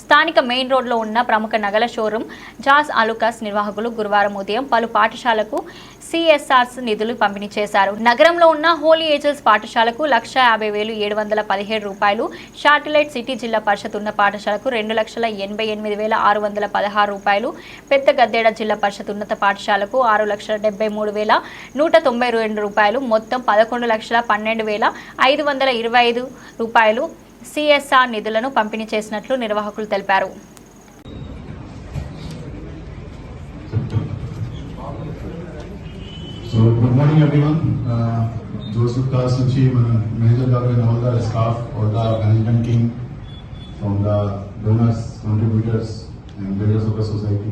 స్థానిక మెయిన్ రోడ్లో ఉన్న ప్రముఖ నగల షోరూం జాస్ అలుకాస్ నిర్వాహకులు గురువారం ఉదయం పలు పాఠశాలకు సిఎస్ఆర్స్ నిధులు పంపిణీ చేశారు. నగరంలో ఉన్న హోలీ ఏజల్స్ పాఠశాలకు లక్ష యాభై వేలు ఏడు వందల పదిహేడు రూపాయలు శాటిలైట్ సిటీ జిల్లా పరిషత్ ఉన్న పాఠశాలకు రెండు లక్షల ఎనభై ఎనిమిది వేల ఆరు వందల పదహారు రూపాయలు పెద్ద గద్దేడ జిల్లా పరిషత్ ఉన్నత పాఠశాలకు ఆరు లక్షల డెబ్బై మూడు వేల నూట తొంభై రెండు రూపాయలు మొత్తం పదకొండు లక్షల పన్నెండు వేల ఐదు వందల ఇరవై ఐదు రూపాయలు సిఎస్ఆర్ నిధులను పంపిణీ చేసినట్లు నిర్వాహకులు తెలిపారు. సో గుడ్ నుంచి మన manager staff all the management the donors contributors and leaders of the society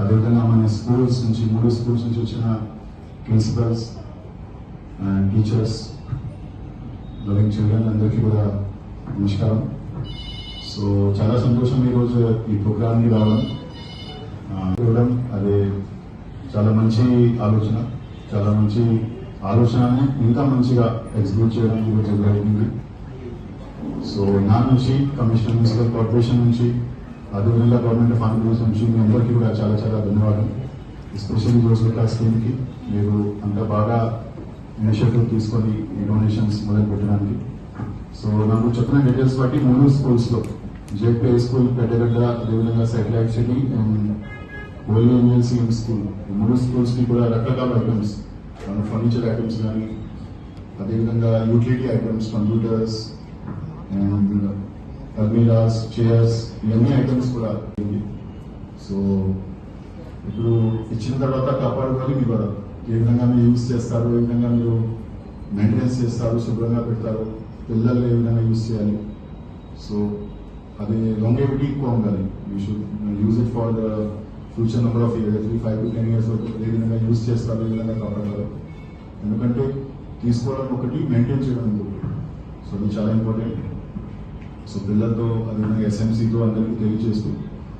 అదేవిధంగా మన స్కూల్స్ నుంచి మూడు స్కూల్స్ నుంచి వచ్చిన principals and teachers loving children అందరికీ కూడా నమస్కారం. సో చాలా సంతోషం ఈరోజు ఈ ప్రోగ్రామ్కి రావడం. చూడడం అది చాలా మంచి ఆలోచన చాలా మంచి ఆలోచనని ఇంకా మంచిగా ఎగ్జిక్యూట్ చేయడం ఈరోజు జరిగింది. సో నా నుంచి కమిషనర్ మున్సిపల్ కార్పొరేషన్ నుంచి అదేవిధంగా గవర్నమెంట్ ఆఫ్ ఆంధ్రప్రదేశ్ నుంచి మీ అందరికీ కూడా చాలా చాలా ధన్యవాదాలు. ఎస్పెషల్లీ జోసల్ క్లాస్ టీమ్కి మీరు అంత బాగా ఇనిషియేటివ్ తీసుకొని ఈ డొనేషన్స్ మొదలు సో నాకు చెప్పిన డీటెయిల్స్ బట్టి మూడు స్కూల్స్లో జేపీ హై స్కూల్ పెద్దగడ్డ అదేవిధంగా satellite city and old Indian school మూడు స్కూల్స్కి కూడా రకరకాల ఐటమ్స్ ఫర్నిచర్ ఐటమ్స్ కానీ అదేవిధంగా utility items computers and almirahs chairs ఇవన్నీ ఐటమ్స్ కూడా సో ఇప్పుడు ఇచ్చిన తర్వాత కాపాడుకొని మీరు ఏ విధంగా మీరు యూజ్ చేస్తారు ఏ విధంగా మీరు మెయింటెనెన్స్ చేస్తారు శుభ్రంగా పెడతారు పిల్లలు ఏ విధంగా యూజ్ చేయాలి? సో అది లాంగేవిటీ ఎక్కువ ఉండాలి. You should use it for the future number of year three five to ten years వరకు. ఏ విధంగా యూజ్ చేస్తారు ఏ విధంగా కాపాడతారు. ఎందుకంటే తీసుకోవడం ఒకటి మెయింటైన్ చేయడం ఇంకొకటి. సో అది చాలా ఇంపార్టెంట్ సో పిల్లలతో అదేవిధంగా ఎస్ఎంసీతో అందరికీ తెలియజేస్తూ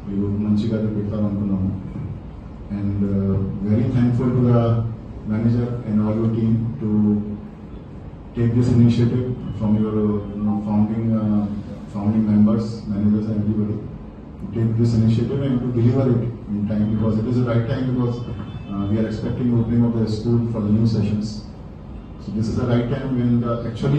మీరు మంచిగా పెట్టాలనుకున్నాము and very thankful to the manager and all your team to take this initiative from your you know, founding uh, founding members, managers, and everybody to take this initiative and to deliver it in time because it is the right time because uh, we are expecting opening of the school for the new sessions. So this is the right time when the actually